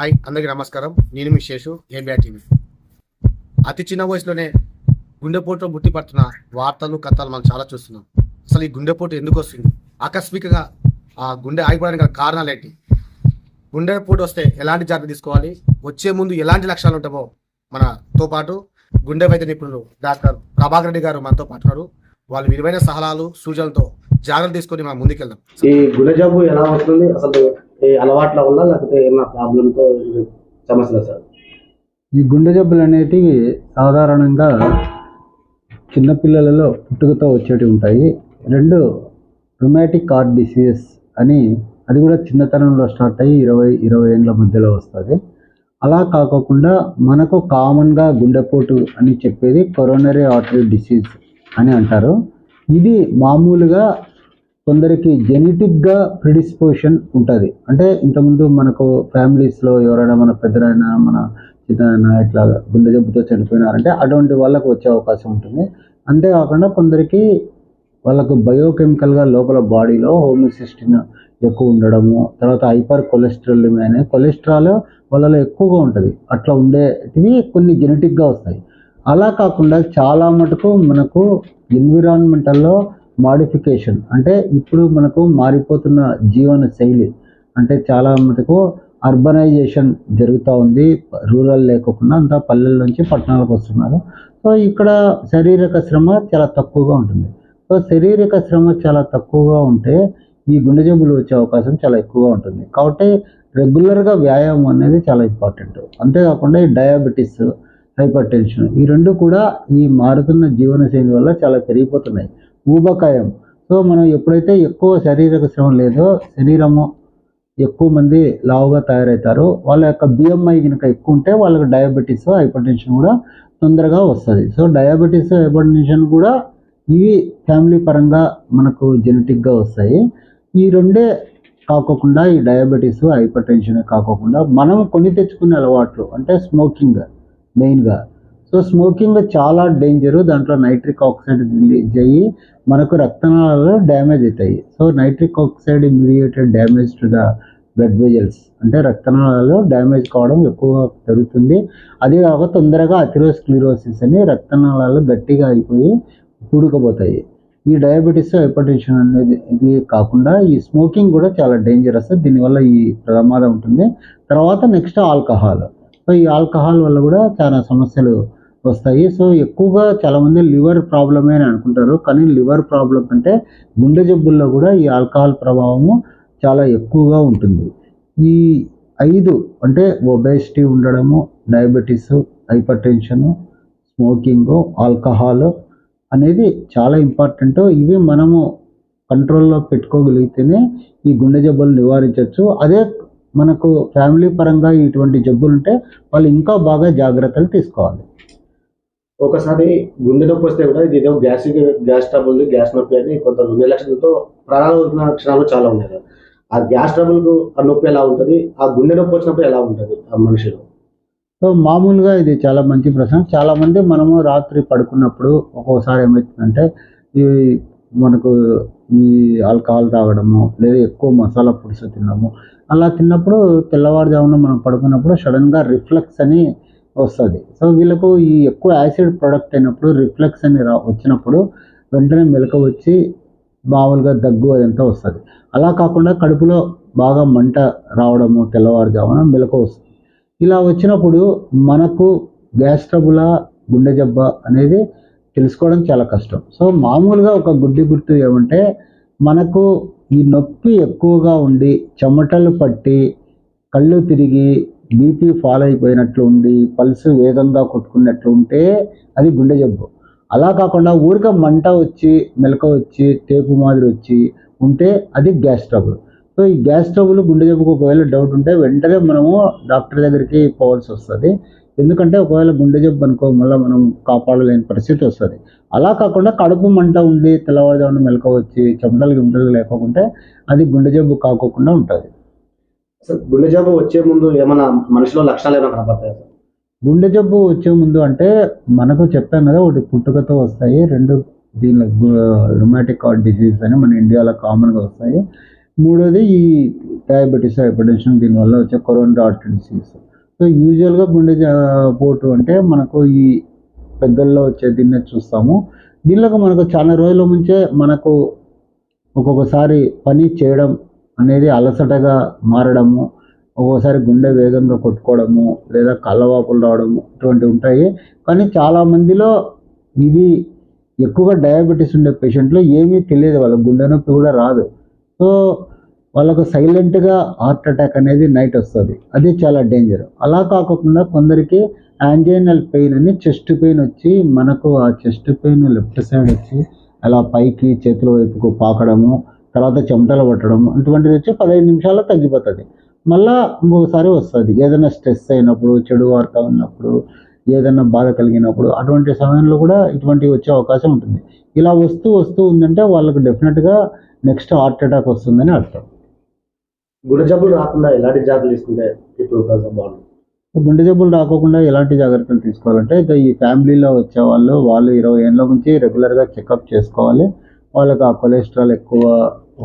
Hi అందరికీ నమస్కారం. నేను మీ శేషు ఏబిఆ టీవీ అతి చిన్న వయసులోనే గుండెపోటులో ముట్టి వార్తలు కథలు మనం చాలా చూస్తున్నాం. అసలు ఈ గుండెపోటు ఎందుకు వస్తుంది? ఆకస్మికంగా ఆ గుండె ఆగిపోవడానికి గల కారణాలు ఏంటి? గుండెపోటు వస్తే ఎలాంటి జాగ్రత్త తీసుకోవాలి? వచ్చే ముందు ఎలాంటి లక్షణాలు ఉంటామో మనతో పాటు గుండె వైద్య నిపుణులు డాక్టర్ ప్రభాకర్ రెడ్డి గారు మనతో పాటున్నారు వాళ్ళు విలువైన సలహాలు సూచనలతో జాగ్రత్త తీసుకొని మనం ముందుకెళ్దాం. ఈ గుండె జబ్బు ఎలా వస్తుంది? అసలు అలవాట్ల వల్ల లేకపోతే ఏమైనా ప్రాబ్లంతో సమస్యలు సార్? ఈ గుండె జబ్బులు అనేటివి సాధారణంగా చిన్నపిల్లలలో పుట్టుకతో వచ్చేటి ఉంటాయి. రెండు రొమాటిక్ హార్ట్ డిసీజెస్ అని అది కూడా చిన్నతనంలో స్టార్ట్ అయ్యి ఇరవై ఇరవై ఏళ్ళ మధ్యలో వస్తుంది. అలా కాకోకుండా మనకు కామన్గా గుండెపోటు అని చెప్పేది కొరోనరీ ఆర్టరీ డిసీజ్ అని అంటారు. ఇది మామూలుగా కొందరికి జెనెటిక్గా ప్రిడిస్పోజిషన్ ఉంటుంది. అంటే ఇంతకుముందు మనకు ఫ్యామిలీస్లో ఎవరైనా మన పెద్దలైనా మన చిన్న ఇట్లా గుండె జబ్బుతో చనిపోయినారంటే అటువంటి వాళ్ళకు వచ్చే అవకాశం ఉంటుంది. అంతేకాకుండా కొందరికి వాళ్ళకు బయోకెమికల్గా లోపల బాడీలో హోమిసిస్టిన్ ఎక్కువ ఉండడము తర్వాత హైపర్ కొలెస్ట్రాల్ అనే కొలెస్ట్రాల్ వాళ్ళలో ఎక్కువగా ఉంటుంది. అట్లా ఉండేటివి కొన్ని జెనెటిక్గా వస్తాయి. అలా కాకుండా చాలా మటుకు మనకు ఎన్విరాన్మెంటల్లో మాడిఫికేషన్. అంటే ఇప్పుడు మనకు మారిపోతున్న జీవన శైలి. అంటే చాలా మటుకు అర్బనైజేషన్ జరుగుతూ ఉంది. రూరల్ లేకోకుండా అంతా పల్లెల నుంచి పట్టణాలకు వస్తున్నారు. సో ఇక్కడ శారీరక శ్రమ చాలా తక్కువగా ఉంటుంది. సో శారీరక శ్రమ చాలా తక్కువగా ఉంటే ఈ గుండె జబ్బులు వచ్చే అవకాశం చాలా ఎక్కువగా ఉంటుంది. కాబట్టి రెగ్యులర్గా వ్యాయామం అనేది చాలా ఇంపార్టెంట్. అంతేకాకుండా ఈ డయాబెటీస్ హైపర్ టెన్షన్ ఈ రెండు కూడా ఈ మారుతున్న జీవనశైలి వల్ల చాలా పెరిగిపోతున్నాయి. ఊబకాయం. సో మనం ఎప్పుడైతే ఎక్కువ శారీరక శ్రమ లేదో శరీరము ఎక్కువ మంది లావుగా తయారవుతారు వాళ్ళ యొక్క బిఎంఐ కనుక ఎక్కువ ఉంటే వాళ్ళకి డయాబెటీస్ హైపర్ టెన్షన్ కూడా తొందరగా వస్తుంది. సో డయాబెటీస్ హైపర్ టెన్షన్ కూడా ఇవి ఫ్యామిలీ పరంగా మనకు జెనెటిక్గా వస్తాయి. ఈ రెండే కాకోకుండా ఈ డయాబెటీస్ హైపర్ టెన్షన్ కాకోకుండా మనం కొని తెచ్చుకునే అలవాట్లు అంటే స్మోకింగ్ మెయిన్గా. సో స్మోకింగ్ చాలా డేంజర్. దాంట్లో నైట్రిక్ ఆక్సైడ్ రిలీజ్ అయ్యి మనకు రక్తనాళాలు డ్యామేజ్ అవుతాయి. So nitric oxide immediated damage to the blood vessels. అంటే రక్తనాళాలు డ్యామేజ్ కావడం ఎక్కువగా జరుగుతుంది. అదే కాక తొందరగా అథిరోస్క్లిరోసిస్ అని రక్తనాళాలు గట్టిగా అయిపోయి పూడుకుపోతాయి ఈ డయాబెటీస్ హైపర్టెన్షన్ అనేది ఇది కాకుండా ఈ స్మోకింగ్ కూడా చాలా డేంజరస్. దీనివల్ల ఈ ప్రమాదం ఉంటుంది. తర్వాత నెక్స్ట్ ఆల్కహాల్. సో ఈ ఆల్కహాల్ వల్ల కూడా చాలా సమస్యలు వస్తాయి. సో ఎక్కువగా చాలామంది లివర్ ప్రాబ్లమే అని అనుకుంటారు. కానీ లివర్ ప్రాబ్లం అంటే గుండె జబ్బుల్లో కూడా ఈ ఆల్కహాల్ ప్రభావము చాలా ఎక్కువగా ఉంటుంది. ఈ ఐదు అంటే ఒబేసిటీ ఉండడము diabetes hypertension smoking alcohol అనేది చాలా ఇంపార్టెంట్. ఇవి మనము కంట్రోల్లో పెట్టుకోగలిగితేనే ఈ గుండె జబ్బులు నివారించవచ్చు అదే మనకు ఫ్యామిలీ పరంగా ఇటువంటి జబ్బులు ఉంటే వాళ్ళు ఇంకా బాగా జాగ్రత్తలు తీసుకోవాలి. ఒకసారి గుండె నొప్పి వస్తే కూడా ఇది ఏదో గ్యాస్ గ్యాస్ ట్రబుల్ గ్యాస్ నొప్పి అని కొంత నిర్లక్ష్యంతో ప్రాణాలు వదిలిన క్షణాలు చాలా ఉన్నాయి కదా. ఆ గ్యాస్ ట్రబుల్కు ఆ నొప్పి ఎలా ఉంటుంది? ఆ గుండె నొప్పి వచ్చినప్పుడు ఎలా ఉంటుంది ఆ మనిషిలో? సో మామూలుగా ఇది చాలా మంచి ప్రశ్న. చాలామంది మనము రాత్రి పడుకున్నప్పుడు ఒక్కోసారి ఏమవుతుందంటే ఈ మనకు ఈ ఆల్కహాల్ తాగడము లేదా ఎక్కువ మసాలా పులుసు తినడము. అలా తిన్నప్పుడు తెల్లవారుజామున మనం పడుకున్నప్పుడు సడన్గా రిఫ్లెక్స్ అని వస్తుంది. సో వీళ్ళకు ఈ ఎక్కువ యాసిడ్ ప్రొడక్ట్ అయినప్పుడు రిఫ్లెక్స్ అని రా వచ్చినప్పుడు వెంటనే మెలక వచ్చి మామూలుగా దగ్గు అదంతా వస్తుంది. అలా కాకుండా కడుపులో బాగా మంట రావడము తెల్లవారుజామున మెలకు వస్తుంది. ఇలా వచ్చినప్పుడు మనకు గ్యాస్ ట్రబులా గుండె జబ్బ అనేది తెలుసుకోవడం చాలా కష్టం. సో మామూలుగా ఒక గుడ్డి గుర్తు ఏమంటే మనకు ఈ నొప్పి ఎక్కువగా ఉండి చెమటలు పట్టి కళ్ళు తిరిగి బీపీ ఫాల్ అయిపోయినట్లు ఉండి పల్స్ వేగంగా కొట్టుకున్నట్లు ఉంటే అది గుండె జబ్బు. అలా కాకుండా ఊరిక మంట వచ్చి మెలక వచ్చి టేపు మాదిరి వచ్చి ఉంటే అది గ్యాస్ ట్రబుల్. సో ఈ గ్యాస్ ట్రబుల్ గుండె జబ్బుకు ఒకవేళ డౌట్ ఉంటే వెంటనే మనము డాక్టర్ దగ్గరికి పోవాల్సి వస్తుంది. ఎందుకంటే ఒకవేళ గుండె జబ్బు అనుకో మళ్ళీ మనం కాపాడలేని పరిస్థితి వస్తుంది. అలా కాకుండా కడుపు మంట ఉండి తెల్లవారుజామున మెలక వచ్చి చెమటలు గిమటలు లేకపోతే అది గుండె జబ్బు కాకోకుండా ఉంటుంది. గుండె జబ్బు వచ్చే ముందు ఏమైనా మనిషిలో లక్షణాలు ఏమైనా కనపడతాయి సార్? గుండె జబ్బు వచ్చే ముందు అంటే మనకు చెప్పాం కదా ఒకటి పుట్టుకతో వస్తాయి రెండు దీనిలో రుమాటిక్ హార్ట్ డిసీజ్ అని మన ఇండియాలో కామన్గా వస్తాయి. మూడోది ఈ డయాబెటీస్ హైపర్టెన్షన్ దీనివల్ల వచ్చే కరోనా హార్ట్ డిసీజ్ సో యూజువల్గా గుండె పోటు అంటే మనకు ఈ పెద్దల్లో వచ్చే దీన్నే చూస్తాము. దీనిలోకి మనకు చాలా రోజుల ముంచే మనకు ఒక్కొక్కసారి పని చేయడం అనేది అలసటగా మారడము ఒక్కోసారి గుండె వేగంగా కొట్టుకోవడము లేదా కళ్ళవాపులు రావడము ఇటువంటివి ఉంటాయి. కానీ చాలా మందిలో ఇవి ఎక్కువగా డయాబెటీస్ ఉండే పేషెంట్లో ఏమీ తెలియదు వాళ్ళకి గుండె నొప్పి కూడా రాదు. సో వాళ్ళకు సైలెంట్గా హార్ట్ అటాక్ అనేది నైట్ వస్తుంది. అది చాలా డేంజర్. అలా కాకుండా కొందరికి యాంజైనల్ పెయిన్ అని చెస్ట్ పెయిన్ వచ్చి మనకు ఆ చెస్ట్ పెయిన్ లెఫ్ట్ సైడ్ వచ్చి అలా పైకి చేతుల వైపుకు పాకడము తర్వాత చెమటలు పట్టడము ఇటువంటిది వచ్చి పదహైదు నిమిషాల్లో తగ్గిపోతుంది. మళ్ళా ఇంకొకసారి వస్తుంది. ఏదైనా స్ట్రెస్ అయినప్పుడు చెడు వార్త ఉన్నప్పుడు ఏదైనా బాధ కలిగినప్పుడు అటువంటి సమయంలో కూడా ఇటువంటివి వచ్చే అవకాశం ఉంటుంది. ఇలా వస్తూ వస్తూ ఉందంటే వాళ్ళకు డెఫినెట్గా నెక్స్ట్ హార్ట్ అటాక్ వస్తుందని అర్థం. గుండె జబ్బులు రాకుండా ఎలాంటి జాగ్రత్తలు తీసుకుంటే ఇప్పుడు బాగుంటుంది? గుండె జబ్బులు రాకోకుండా ఎలాంటి జాగ్రత్తలు తీసుకోవాలంటే ఈ ఫ్యామిలీలో వచ్చే వాళ్ళు వాళ్ళు ఇరవై ఏళ్ళ నుంచి రెగ్యులర్గా చెకప్ చేసుకోవాలి. వాళ్ళకి ఆ కొలెస్ట్రాల్ ఎక్కువ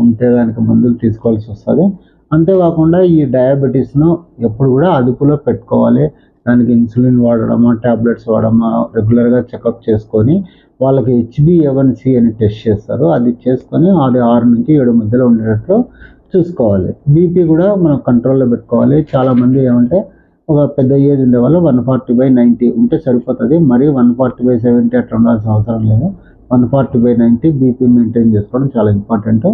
ఉంటే దానికి మందులు తీసుకోవాల్సి వస్తుంది. అంతేకాకుండా ఈ డయాబెటీస్ను ఎప్పుడు కూడా అదుపులో పెట్టుకోవాలి. దానికి ఇన్సులిన్ వాడడమా ట్యాబ్లెట్స్ వాడడమా రెగ్యులర్గా చెకప్ చేసుకొని వాళ్ళకి హెచ్బిఏవన్సి అని టెస్ట్ చేస్తారు. అది చేసుకొని అది ఆరు నుంచి ఏడు మధ్యలో ఉండేటట్లు చూసుకోవాలి. బీపీ కూడా మనం కంట్రోల్లో పెట్టుకోవాలి. చాలామంది ఏమంటే ఒక పెద్ద ఏజ్ ఉండే వాళ్ళు వన్ ఫార్టీ బై నైంటీ ఉంటే సరిపోతుంది. మరీ వన్ ఫార్టీ బై సెవెంటీ అట్లా ఉండాల్సిన అవసరం లేదు. One forty by ninety BP maintain చేసుకోవడం చాలా ఇంపార్టెంట్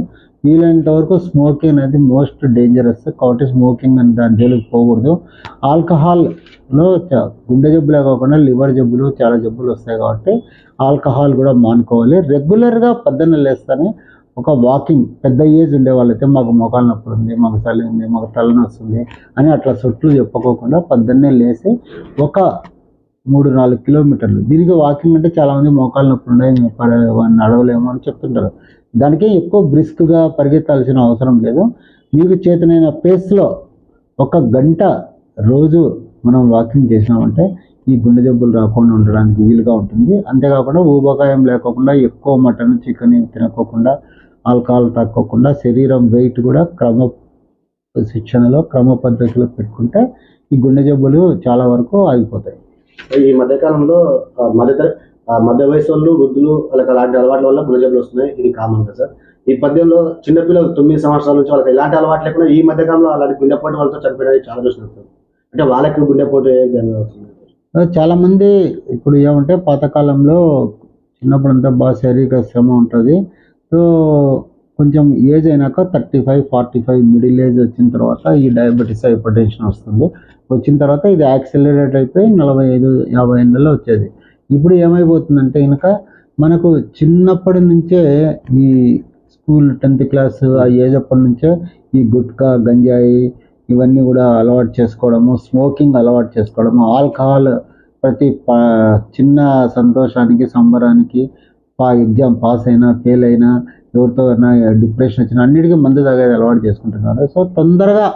వీలైనంత వరకు స్మోకింగ్ అనేది మోస్ట్ డేంజరస్ కాబట్టి స్మోకింగ్ అని దాని జోలికి పోకూడదు. ఆల్కహాల్లో గుండె జబ్బులే కాకుండా లివర్ జబ్బులు చాలా జబ్బులు వస్తాయి కాబట్టి ఆల్కహాల్ కూడా మానుకోవాలి. రెగ్యులర్గా పొద్దున్న లేస్తానే ఒక వాకింగ్ పెద్ద ఏజ్ ఉండే వాళ్ళైతే మాకు మోకాలు నొప్పి ఉంది మాకు చలి ఉంది మాకు తలనొస్తుంది అని అట్లా చుట్టూ చెప్పుకోకుండా పొద్దున్నే లేచి ఒక మూడు నాలుగు కిలోమీటర్లు. దీనికి వాకింగ్ అంటే చాలామంది మోకాలు నొప్పి ఉన్నాయి నడవలేము అని చెప్తుంటారు. దానికి ఎక్కువ బ్రిస్క్గా పరిగెత్తాల్సిన అవసరం లేదు. మీకు చేతనైన పేస్లో ఒక గంట రోజు మనం వాకింగ్ చేసినామంటే ఈ గుండె జబ్బులు రాకుండా ఉండడానికి వీలుగా ఉంటుంది. అంతేకాకుండా ఊబకాయం లేకోకుండా ఎక్కువ మటన్ చికెన్ తినకోకుండా ఆల్కహాల్ తగ్గకుండా శరీరం వెయిట్ కూడా క్రమ శిక్షణలో క్రమ పద్ధతిలో పెట్టుకుంటే ఈ గుండె జబ్బులు చాలా వరకు ఆగిపోతాయి. ఈ మధ్యకాలంలో మధ్య మధ్య వయసు వాళ్ళు వృద్ధులు వాళ్ళకి అలాంటి అలవాట్ల వల్ల గుండె వస్తున్నాయి. ఇది కామన్ కదా సార్. ఈ పద్యంలో చిన్నపిల్లలు తొమ్మిది సంవత్సరాల నుంచి వాళ్ళకి ఎలాంటి అలవాటు లేకుండా ఈ మధ్యకాలంలో అలాంటి గుండెపోటు వాళ్ళతో చనిపోయినవి చాలా చూసినాం సార్. అంటే వాళ్ళకి గుండెపోటు ఏ విధంగా వస్తుంది? చాలా మంది ఇప్పుడు ఏమంటే పాతకాలంలో చిన్నప్పుడు అంతా బాగా శారీరక శ్రమ ఉంటుంది. సో కొంచెం ఏజ్ అయినాక thirty five forty five middle age వచ్చిన తర్వాత ఈ డయాబెటీస్ హైపర్ టెన్షన్ వస్తుంది. వచ్చిన తర్వాత ఇది యాక్సిలరేట్ అయిపోయి నలభై ఐదు యాభై ఏళ్ళలో వచ్చేది. ఇప్పుడు ఏమైపోతుందంటే కనుక మనకు చిన్నప్పటి నుంచే ఈ స్కూల్ టెన్త్ క్లాస్ ఆ ఏజ్ అప్పటి నుంచే ఈ గుట్కా గంజాయి ఇవన్నీ కూడా అలవాటు చేసుకోవడము స్మోకింగ్ అలవాటు చేసుకోవడము ఆల్కహాల్ ప్రతి చిన్న సంతోషానికి సంబరానికి పా ఎగ్జామ్ పాస్ అయినా ఫెయిల్ అయినా ఎవరితో డిప్రెషన్ వచ్చిన అన్నిటికీ మందు తాగేది అలవాటు చేసుకుంటున్నారు. సో తొందరగా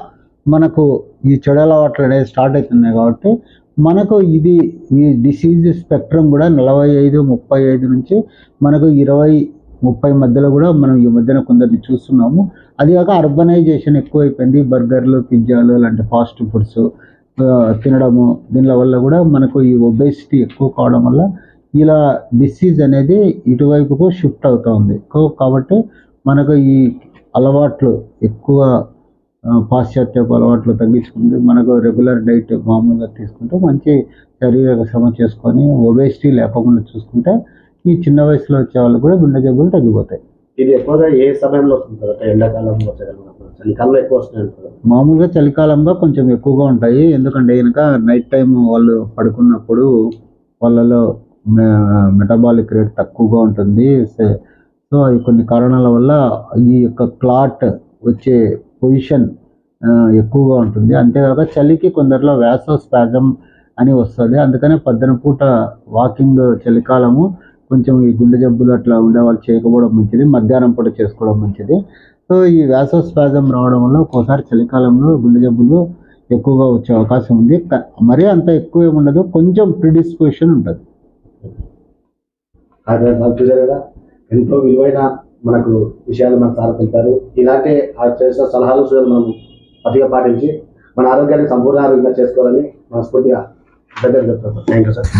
మనకు ఈ చెడు అలవాట్లు అనేది స్టార్ట్ అవుతున్నాయి కాబట్టి మనకు ఇది ఈ డిసీజ్ స్పెక్ట్రమ్ కూడా నలభై ఐదు ముప్పై ఐదు నుంచి మనకు ఇరవై ముప్పై మధ్యలో కూడా మనం ఈ మధ్యన కొందరిని చూస్తున్నాము. అది కాక అర్బనైజేషన్ ఎక్కువైపోయింది. బర్గర్లు పిజ్జాలు లాంటి ఫాస్ట్ ఫుడ్స్ తినడము దీనిల వల్ల కూడా మనకు ఈ ఒబేసిటీ ఎక్కువ కావడం వల్ల ఇలా డిసీజ్ అనేది ఇటువైపుకు షిఫ్ట్ అవుతూ ఉంది కాబట్టి మనకు ఈ అలవాట్లు ఎక్కువ పాశ్చాత్యపు అలవాట్లు తగ్గించుకుంటే మనకు రెగ్యులర్ డైట్ మామూలుగా తీసుకుంటే మంచి శారీరక శ్రమ చేసుకొని ఒబేసిటీ లేకుండా చూసుకుంటే ఈ చిన్న వయసులో వచ్చే వాళ్ళు కూడా గుండె జబ్బులు తగ్గిపోతాయి. ఇది ఎక్కువగా ఏ సమయంలో వస్తుంది సార్? అంటే ఎండాకాలం వర్షాకాలం అప్పుడు చలికాలంలో ఎక్కువ అంటారు మామూలుగా చలికాలంలో కొంచెం ఎక్కువగా ఉంటాయి. ఎందుకంటే కనుక నైట్ టైం వాళ్ళు పడుకున్నప్పుడు వాళ్ళలో మెటబాలిక్ రేట్ తక్కువగా ఉంటుంది. సో ఈ కొన్ని కారణాల వల్ల ఈ యొక్క క్లాట్ వచ్చే పొజిషన్ ఎక్కువగా ఉంటుంది. అంతేకాక చలికి కొందరిలో వ్యాసో స్పాజం అని వస్తుంది. అందుకనే పద్దెన పూట వాకింగ్ చలికాలము కొంచెం ఈ గుండె జబ్బులు అట్లా ఉండే వాళ్ళు చేయకపోవడం మంచిది. మధ్యాహ్నం పూట చేసుకోవడం మంచిది. సో ఈ వ్యాసోస్పాజం రావడం వల్ల ఒక్కోసారి చలికాలంలో గుండె జబ్బులు ఎక్కువగా వచ్చే అవకాశం ఉంది. మరీ అంత ఎక్కువ ఏముండదు. కొంచెం ప్రిడిస్పోజిషన్ ఉంటుంది. కాకపోతే కదా ఎంతో విలువైన మనకు విషయాలు మన సార్ తెలిపారు. ఇలాంటి ఆ చేసిన సలహాలు సూచనలు మనం పతిగా పాటించి మన ఆరోగ్యాన్ని సంపూర్ణ ఆరోగ్యంగా చేసుకోవాలని మనస్ఫూర్తిగా దగ్గర చెప్తాను థ్యాంక్ యూ సార్.